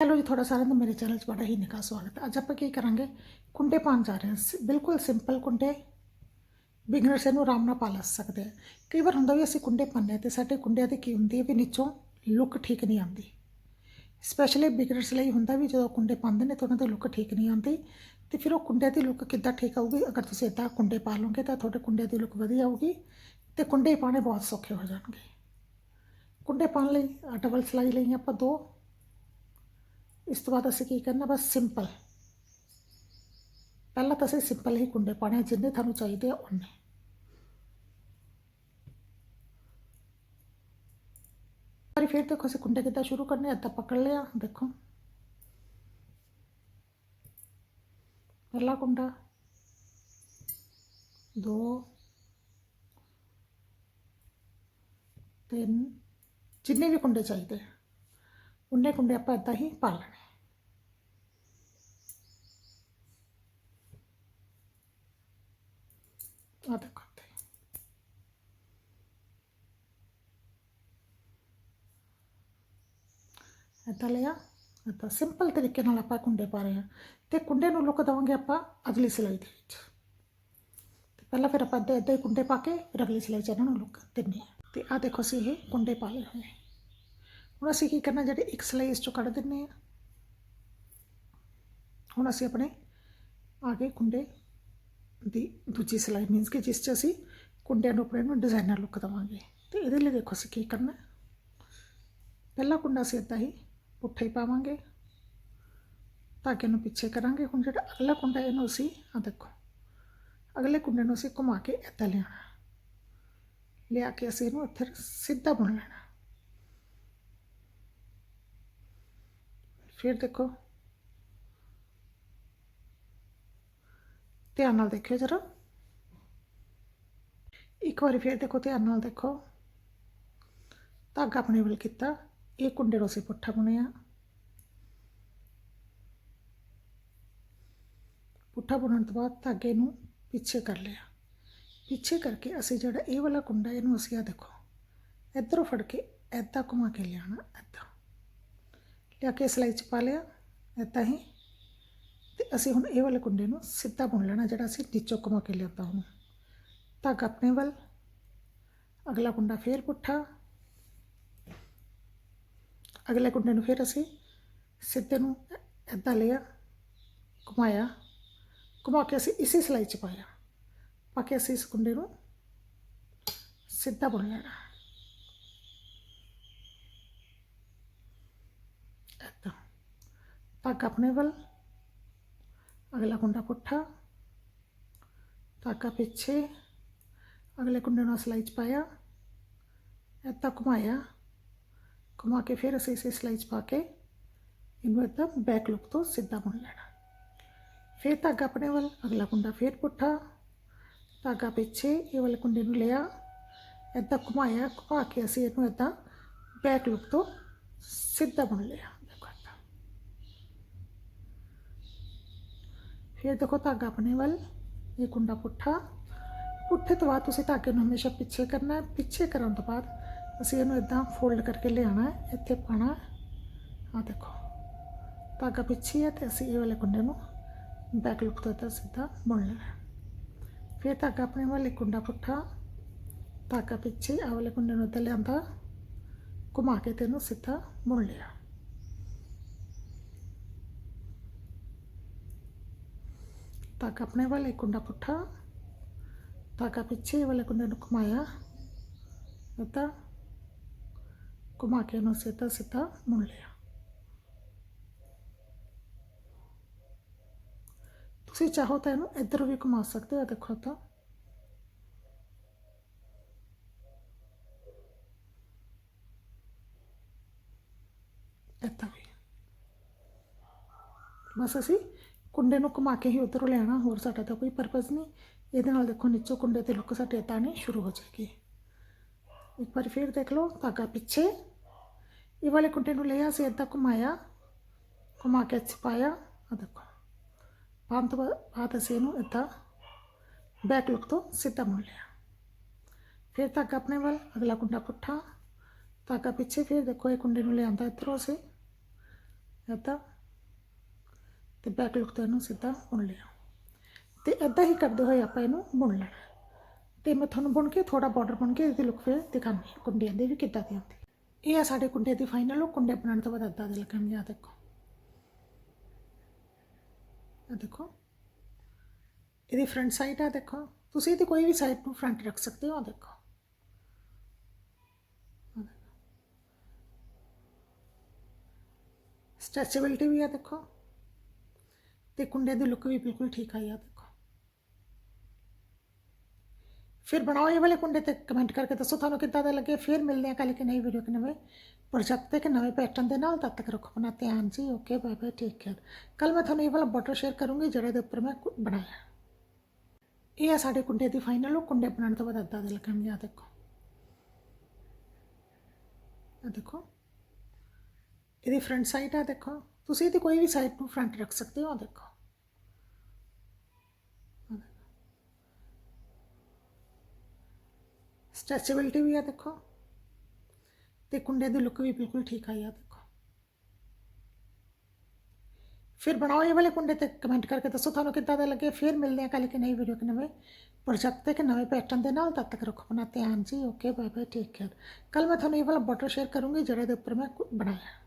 Hello ਜੀ ਤੁਹਾਡਾ ਸਾਰਿਆਂ ਦਾ ਮੇਰੇ ਚੈਨਲ 'ਚ ਬੜਾ ਹੀ ਨਿੱਘਾ ਸਵਾਗਤ ਹੈ ਅੱਜ ਆਪਾਂ ਕੀ ਕਰਾਂਗੇ ਕੁੰਡੇ ਪਾਉਣ ਜਾ ਰਹੇ ਹਾਂ ਸ- ਬਿਲਕੁਲ ਸਿੰਪਲ ਕੁੰਡੇ ਬਿਗਨਰਸ ਇਹਨੂੰ ਆਰਾਮ ਨਾਲ ਪਾ ਲਾ ਸਕਦੇ ਆ ਕਈ ਵਾਰ ਹੁੰਦਾ ਵੀ ਅਸੀਂ ਕੁੰਡੇ ਪਾਉਂਦੇ ਹਾਂ ਤੇ ਸਾਡੇ ਕੁੰਡਿਆਂ ਦੀ ਕੀ ਹੁੰਦੀ ਹੈ ਵੀ ਨੀਚੋਂ ਲੁੱਕ ਠੀਕ ਨਹੀਂ ਆਉਂਦੀ ਸਪੈਸ਼ਲੀ ਬਿਗਨਰਸ ਲਈ ਹੁੰਦਾ ਵੀ ਜਦੋਂ ਕੁੰਡੇ ਪਾਉਂਦੇ ਨੇ ਤਾਂ ਉਹਨਾਂ ਦੀ ਲੁੱਕ ਠੀਕ ਨਹੀਂ ਆਉਂਦੀ ਤੇ ਫਿਰ ਉਹ ਕੁੰਡਿਆਂ ਦੀ ਲੁੱਕ ਕਿੱਦਾਂ ਠੀਕ ਆਊਗੀ ਅਗਰ ਤੁਸੀਂ ਇਦਾਂ ਕੁੰਡੇ ਪਾ ਲਓਗੇ ਤਾਂ ਤੁਹਾਡੇ ਕੁੰਡਿਆਂ ਦੀ ਲੁੱਕ ਵਧੀਆ ਆਊਗੀ ਤੇ ਕੁੰਡੇ ਪਾਣੇ ਬਹੁਤ ਸੌਖੇ ਹੋ ਜਾਣਗੇ ਕੁੰਡੇ ਪਾਉਣ ਲਈ ਡਬਲ ਸਲਾਈ ਲਈ ਆਪਾਂ ਦੋ ਇਸ ਤੋਂ ਬਾਅਦ ਅਸੀਂ ਕੀ ਕਰਨਾ ਬਸ ਸਿੰਪਲ ਪਹਿਲਾਂ ਤਾਂ ਅਸੀਂ ਸਿੰਪਲ ਹੀ ਕੁੰਡੇ ਪਾਣੇ ਆ, ਜਿੰਨੇ ਤੁਹਾਨੂੰ ਚਾਹੀਦੇ ਆ ਉਹਨੇ ਪਰ ਫਿਰ ਦੇਖੋ ਅਸੀਂ ਕੁੰਡੇ ਕਿੱਦਾਂ ਸ਼ੁਰੂ ਕਰਨੇ ਅੱਧਾ ਪਕੜ ਲਿਆ ਦੇਖੋ ਪਹਿਲਾ ਕੁੰਡਾ ਦੋ ਤਿੰਨ ਜਿੰਨੇ ਵੀ ਕੁੰਡੇ ਚਾਹੀਦੇ ਆ ਉਨੇ ਕੁੰਡੇ ਆਪਾਂ ਇੱਦਾਂ ਹੀ ਪਾ ਲੈਣੇ ਆ ਦੇਖੋ ਇੱਦਾਂ ਲਿਆ ਇੱਦਾਂ ਸਿੰਪਲ ਤਰੀਕੇ ਨਾਲ ਆਪਾਂ ਕੁੰਡੇ ਪਾ ਰਹੇ ਹਾਂ ਤੇ ਕੁੰਡੇ ਨੂੰ ਲੁੱਕ ਦੇਵਾਂਗੇ ਆਪਾਂ ਅਗਲੀ ਸਿਲਾਈ ਦੇ ਵਿੱਚ ਤੇ ਪਹਿਲਾਂ ਫਿਰ ਆਪਾਂ ਇੱਦਾਂ ਇੱਦਾਂ ਹੀ ਕੁੰਡੇ ਪਾ ਕੇ ਫਿਰ ਅਗਲੀ ਸਿਲਾਈ 'ਚ ਇਹਨਾਂ ਨੂੰ ਲੁੱਕ ਦਿੰਦੇ ਹਾਂ ਤੇ ਆ ਦੇਖੋ ਅਸੀਂ ਇਹ ਕੁੰਡੇ ਪਾ ਲਏ ਹੋਏ ਹੁਣ ਅਸੀਂ ਕੀ ਕਰਨਾ ਜਿਹੜੇ ਇੱਕ ਸਿਲਾਈ ਇਸ ਚੋਂ ਕੱਢ ਦਿੰਨੇ ਆ ਹੁਣ ਅਸੀਂ ਆਪਣੇ ਆਗੇ ਕੁੰਡੇ ਦੀ ਦੂਜੀ ਸਿਲਾਈ ਮੀਨਸ ਕਿ ਜਿਸ 'ਚ ਅਸੀਂ ਕੁੰਡਿਆਂ ਨੂੰ ਆਪਣੇ ਨੂੰ ਡਿਜ਼ਾਈਨਰ ਲੁੱਕ ਦੇਵਾਂਗੇ। ਤੇ ਇਹਦੇ ਲਈ ਦੇਖੋ ਅਸੀਂ ਕੀ ਕਰਨਾ ਪਹਿਲਾ ਕੁੰਡਾ ਅਸੀਂ ਇੱਦਾਂ ਹੀ ਪੁੱਠਾ ਹੀ ਪਾਵਾਂਗੇ ਧਾਗੇ ਨੂੰ ਪਿੱਛੇ ਕਰਾਂਗੇ। ਹੁਣ ਜਿਹੜਾ ਅਗਲਾ ਕੁੰਡਾ ਇਹਨੂੰ ਅਸੀਂ ਆ ਦੇਖੋ, ਅਗਲੇ ਕੁੰਡੇ ਨੂੰ ਅਸੀਂ ਘੁਮਾ ਕੇ ਇੱਦਾਂ ਲਿਆਉਣਾ ਲਿਆ ਕੇ ਅਸੀਂ ਇਹਨੂੰ ਇੱਥੇ ਸਿੱਧਾ ਬੁਣ ਲੈਣਾ ਫਿਰ ਦੇਖੋ ਧਿਆਨ ਨਾਲ ਦੇਖਿਓ ਜਰਾ। ਇੱਕ ਵਾਰੀ ਫਿਰ ਦੇਖੋ, ਧਿਆਨ ਨਾਲ ਦੇਖੋ। ਧਾਗਾ ਆਪਣੇ ਵੱਲ ਕੀਤਾ। ਇਹ ਕੁੰਡੇ ਨੂੰ ਅਸੀਂ ਪੁੱਠਾ ਬੁਣਿਆ। ਪੁੱਠਾ ਬੁਣਨ ਤੋਂ ਬਾਅਦ ਧਾਗੇ ਨੂੰ ਪਿੱਛੇ ਕਰ ਲਿਆ। ਪਿੱਛੇ ਕਰਕੇ ਅਸੀਂ ਜਿਹੜਾ ਇਹ ਵਾਲਾ ਕੁੰਡਾ, ਇਹਨੂੰ ਅਸੀਂ ਆ ਦੇਖੋ। ਇੱਧਰੋਂ ਫੜ ਕੇ ਐਦਾਂ ਘੁਮਾ ਕੇ ਲਿਆਣਾ ਐਦਾਂ ਲਿਆ ਕੇ ਸਿਲਾਈ ਚ ਪਾ ਲਿਆ ਇੱਦਾਂ ਹੀ। ਤੇ ਅਸੀਂ ਹੁਣ ਇਹ ਵਾਲੇ ਕੁੰਡੇ ਨੂੰ ਸਿੱਧਾ ਬੁਣ ਲੈਣਾ ਜਿਹੜਾ ਅਸੀਂ ਨੀਚੋਂ ਘੁਮਾ ਕੇ ਲਿਆਤਾ ਹੁਣ ਧਾਗਾ ਆਪਣੇ ਵੱਲ ਅਗਲਾ ਕੁੰਡਾ ਫੇਰ ਪੁੱਠਾ ਅਗਲੇ ਕੁੰਡੇ ਨੂੰ ਫਿਰ ਅਸੀਂ ਸਿੱਧੇ ਨੂੰ ਇੱਦਾਂ ਲਿਆ ਘੁਮਾਇਆ ਘੁਮਾ ਕੇ ਅਸੀਂ ਇਸੇ ਸਿਲਾਈ 'ਚ ਪਾਇਆ ਪਾ ਕੇ ਅਸੀਂ ਇਸ ਕੁੰਡੇ ਨੂੰ ਸਿੱਧਾ ਬੁਣ ਲੈਣਾ ਇੱਦਾਂ ਧਾਗਾ ਆਪਣੇ ਵੱਲ ਅਗਲਾ ਕੁੰਡਾ ਪੁੱਠਾ, ਧਾਗਾ ਪਿੱਛੇ, ਅਗਲੇ ਕੁੰਡੇ ਨੂੰ ਸਿਲਾਈ 'ਚ ਪਾਇਆ, ਇੱਦਾਂ ਘੁਮਾਇਆ, ਘੁਮਾ ਕੇ ਫਿਰ ਅਸੀਂ ਇਸੇ ਸਿਲਾਈ 'ਚ ਪਾ ਕੇ ਇਹਨੂੰ ਇੱਦਾਂ ਬੈਕ ਲੁੱਕ ਤੋਂ ਸਿੱਧਾ ਬੁਣ ਲੈਣਾ। ਫਿਰ ਧਾਗਾ ਆਪਣੇ ਵੱਲ, ਅਗਲਾ ਕੁੰਡਾ ਫਿਰ ਪੁੱਠਾ, ਧਾਗਾ ਪਿੱਛੇ, ਇਹ ਵਾਲੇ ਕੁੰਡੇ ਨੂੰ ਲਿਆ, ਇੱਦਾਂ ਘੁਮਾਇਆ, ਘੁਮਾ ਕੇ ਅਸੀਂ ਇਹਨੂੰ ਇੱਦਾਂ ਬੈਕ ਲੁੱਕ ਤੋਂ ਸਿੱਧਾ ਬੁਣ ਲਿਆ ਦੇਖੋ ਇੱਦਾਂ ਫਿਰ ਦੇਖੋ ਧਾਗਾ ਆਪਣੇ ਵੱਲ, ਇਹ ਕੁੰਡਾ ਪੁੱਠਾ। ਪੁੱਠੇ ਤੋਂ ਬਾਅਦ ਤੁਸੀਂ ਧਾਗੇ ਨੂੰ ਹਮੇਸ਼ਾ ਪਿੱਛੇ ਕਰਨਾ ਹੈ। ਪਿੱਛੇ ਕਰਨ ਤੋਂ ਬਾਅਦ ਅਸੀਂ ਇਹਨੂੰ ਇਦਾਂ ਫੋਲਡ ਕਰਕੇ ਲਿਆਣਾ ਹੈ। ਇੱਥੇ ਪਾਣਾ ਆ ਦੇਖੋ, ਧਾਗਾ ਪਿੱਛੇ ਹੈ ਤੇ ਅਸੀਂ ਇਹ ਵਾਲੇ ਕੁੰਡੇ ਨੂੰ ਬੈਕ ਲੁੱਕ ਤੋਂ ਇੱਦਾਂ ਸਿੱਧਾ ਮੁੜ ਲੈਣਾ ਫਿਰ ਧਾਗਾ ਆਪਣੇ ਵੱਲ, ਇੱਕ ਕੁੰਡਾ ਪੁੱਠਾ। ਧਾਗਾ ਪਿੱਛੇ ਆ ਵਾਲੇ ਕੁੰਡੇ ਨੂੰ ਇੱਦਾਂ ਲਿਆਂਦਾ। ਘੁਮਾ ਕੇ ਤੈਨੂੰ ਸਿੱਧਾ ਮੁੜ ਲਿਆ। ਧਾਗਾ ਆਪਣੇ ਵੱਲ ਇੱਕ ਕੁੰਡਾ ਪੁੱਠਾ ਧਾਗਾ ਪਿੱਛੇ ਵਾਲੇ ਕੁੰਡੇ ਨੂੰ ਘੁਮਾਇਆ ਇੱਦਾਂ ਘੁਮਾ ਕੇ ਉਹਨੂੰ ਸਿੱਧਾ ਸਿੱਧਾ ਮੁੜ ਲਿਆ ਤੁਸੀਂ ਚਾਹੋ ਤਾਂ ਇਹਨੂੰ ਇੱਧਰ ਵੀ ਘੁਮਾ ਸਕਦੇ ਹੋ ਦੇਖੋ ਤਾਂ ਇੱਦਾਂ ਵੀ ਬਸ ਅਸੀਂ ਕੁੰਡੇ ਨੂੰ ਘੁਮਾ ਕੇ ਹੀ ਉਧਰੋਂ ਲੈਣਾ ਹੋਰ ਸਾਡਾ ਤਾਂ ਕੋਈ ਪਰਪਸ ਨਹੀਂ। ਇਹਦੇ ਨਾਲ ਦੇਖੋ ਨੀਚੋਂ ਕੁੰਡੇ ਤੇ ਲੁੱਕ ਸਾਡੇ ਤਾਂ ਨਹੀਂ ਸ਼ੁਰੂ ਹੋ ਜਾਏਗੀ ਇੱਕ ਵਾਰ ਫਿਰ ਦੇਖ ਲਓ, ਧਾਗਾ ਪਿੱਛੇ। ਇਹ ਵਾਲੇ ਕੁੰਡੇ ਨੂੰ ਲਿਆ ਸੀ ਇੱਦਾਂ ਘੁਮਾਇਆ। ਘੁਮਾ ਕੇ ਇੱਥੇ ਪਾਇਆ। ਆ ਦੇਖੋ। ਪਾਉਣ ਤੋਂ ਬਾਅਦ ਅਸੀਂ ਇਹਨੂੰ ਇੱਦਾਂ ਬੈਕ ਲੁੱਕ ਤੋਂ ਸਿੱਧਾ ਮੁੜ ਲਿਆ। ਫਿਰ ਧਾਗਾ ਆਪਣੇ ਵੱਲ, ਅਗਲਾ ਕੁੰਡਾ ਪੁੱਠਾ। ਧਾਗਾ ਪਿੱਛੇ ਫਿਰ ਦੇਖੋ ਇਹ ਕੁੰਡੇ ਨੂੰ ਲਿਆਂਦਾ ਇੱਧਰੋਂ ਅਸੀਂ। ਇੱਦਾਂ। ਤੇ ਬੈਕ ਲੁੱਕ ਤੋਂ ਇਹਨੂੰ ਸਿੱਧਾ ਬੁਣ ਲਿਆ ਤੇ ਇੱਦਾਂ ਹੀ ਕਰਦੇ ਹੋਏ ਆਪਾਂ ਇਹਨੂੰ ਬੁਣ ਲੈਣਾ ਤੇ ਮੈਂ ਤੁਹਾਨੂੰ ਬੁਣ ਕੇ ਥੋੜਾ ਬਾਰਡਰ ਬੁਣ ਕੇ ਇਹਦੀ ਲੁੱਕ ਫਿਰ ਦਿਖਾਉਂਦੀ ਹਾਂ ਕੁੰਡਿਆਂ ਦੇ ਵੀ ਕਿੱਦਾਂ ਦੀ ਹੁੰਦੀ ਇਹ ਆ ਸਾਡੇ ਕੁੰਡੇ ਦੀ ਫਾਈਨਲ ਲੁੱਕ ਕੁੰਡੇ ਬਣਾਉਣ ਤੋਂ ਬਾਅਦ ਇੱਦਾਂ ਦੇ ਲੱਗਣਗੇ ਆ ਦੇਖੋ ਆ ਦੇਖੋ ਇਹਦੀ ਫਰੰਟ ਸਾਈਡ ਆ ਦੇਖੋ ਤੁਸੀਂ ਇਹਦੀ ਕੋਈ ਵੀ ਸਾਈਡ ਨੂੰ ਫਰੰਟ ਰੱਖ ਸਕਦੇ ਹੋ ਆ ਦੇਖੋ ਸਟ੍ਰੈਚੇਬਿਲਟੀ ਵੀ ਆ ਦੇਖੋ ਤੇ ਕੁੰਡੇ ਦੀ ਲੁੱਕ ਵੀ ਬਿਲਕੁਲ ਠੀਕ ਆਈ ਆ, ਦੇਖੋ। ਫਿਰ ਬਣਾਓ ਇਹ ਵਾਲੇ ਕੁੰਡੇ ਤੇ ਕਮੈਂਟ ਕਰਕੇ ਦੱਸੋ, ਤੁਹਾਨੂੰ ਕਿੱਦਾਂ ਦਾ ਲੱਗੇ? ਫਿਰ ਮਿਲਦੇ ਆ ਕੱਲ ਕਿ ਨਈ ਵੀਡੀਓ ਕਿ ਨਵੇਂ ਪ੍ਰੋਜੈਕਟ ਤੇ ਕਿ ਨਵੇਂ ਪੈਟਰਨ ਦੇ ਨਾਲ। ਤਦ ਤੱਕ ਰੱਖੋ ਆਪਣਾ ਧਿਆਨ ਜੀ। Okay bye bye take care ਕੱਲ ਮੈਂ ਤੁਹਾਨੂੰ ਇਹ ਵਾਲਾ ਬਟਰ ਸ਼ੇਅਰ ਕਰੂੰਗੀ, ਜਿਹੜਾ ਦੇ ਉੱਪਰ ਮੈਂ ਬਣਾਇਆ। ਇਹ ਆ ਸਾਡੇ ਕੁੰਡੇ ਦੀ ਫਾਈਨਲ ਉਹ ਕੁੰਡੇ ਬਣਾਉਣ ਤੋਂ ਬਾਅਦ ਇੱਦਾਂ ਦੇ ਲੱਗਣਗੇ ਆ ਦੇਖੋ। ਆ ਦੇਖੋ। ਇਹਦੀ ਫਰੰਟ ਸਾਈਡ ਆ, ਦੇਖੋ। ਤੁਸੀਂ ਇਹਦੀ ਕੋਈ ਵੀ ਸਾਈਡ ਨੂੰ ਫਰੰਟ ਰੱਖ ਸਕਦੇ ਹੋ ਆ ਦੇਖੋ ਸਟ੍ਰੈਚੇਬਿਲਟੀ ਵੀ ਆ ਦੇਖੋ ਤੇ ਕੁੰਡੇ ਦੀ ਲੁੱਕ ਵੀ ਬਿਲਕੁਲ ਠੀਕ ਆਈ ਆ ਦੇਖੋ ਫਿਰ ਬਣਾਓ ਇਹ ਵਾਲੇ ਕੁੰਡੇ ਤੇ ਕਮੈਂਟ ਕਰਕੇ ਦੱਸੋ ਤੁਹਾਨੂੰ ਕਿੱਦਾਂ ਦਾ ਲੱਗੇ ਫਿਰ ਮਿਲਦੇ ਆ ਕੱਲ ਇੱਕ ਨਈ ਵੀਡੀਓ ਕਿ ਨਵੇਂ ਪ੍ਰੋਜੈਕਟ ਤੇ ਕਿ ਨਵੇਂ ਪੈਟਰਨ ਦੇ ਨਾਲ ਤਦ ਤੱਕ ਰੱਖੋ ਆਪਣਾ ਧਿਆਨ ਜੀ okay bye bye take care ਕੱਲ ਮੈਂ ਤੁਹਾਨੂੰ ਇਹ ਵਾਲਾ ਬਟਰ ਸ਼ੇਅਰ ਕਰੂੰਗੀ ਜਿਹੜੇ ਦੇ ਉੱਪਰ ਮੈਂ ਕੁ- ਬਣਾਇਆ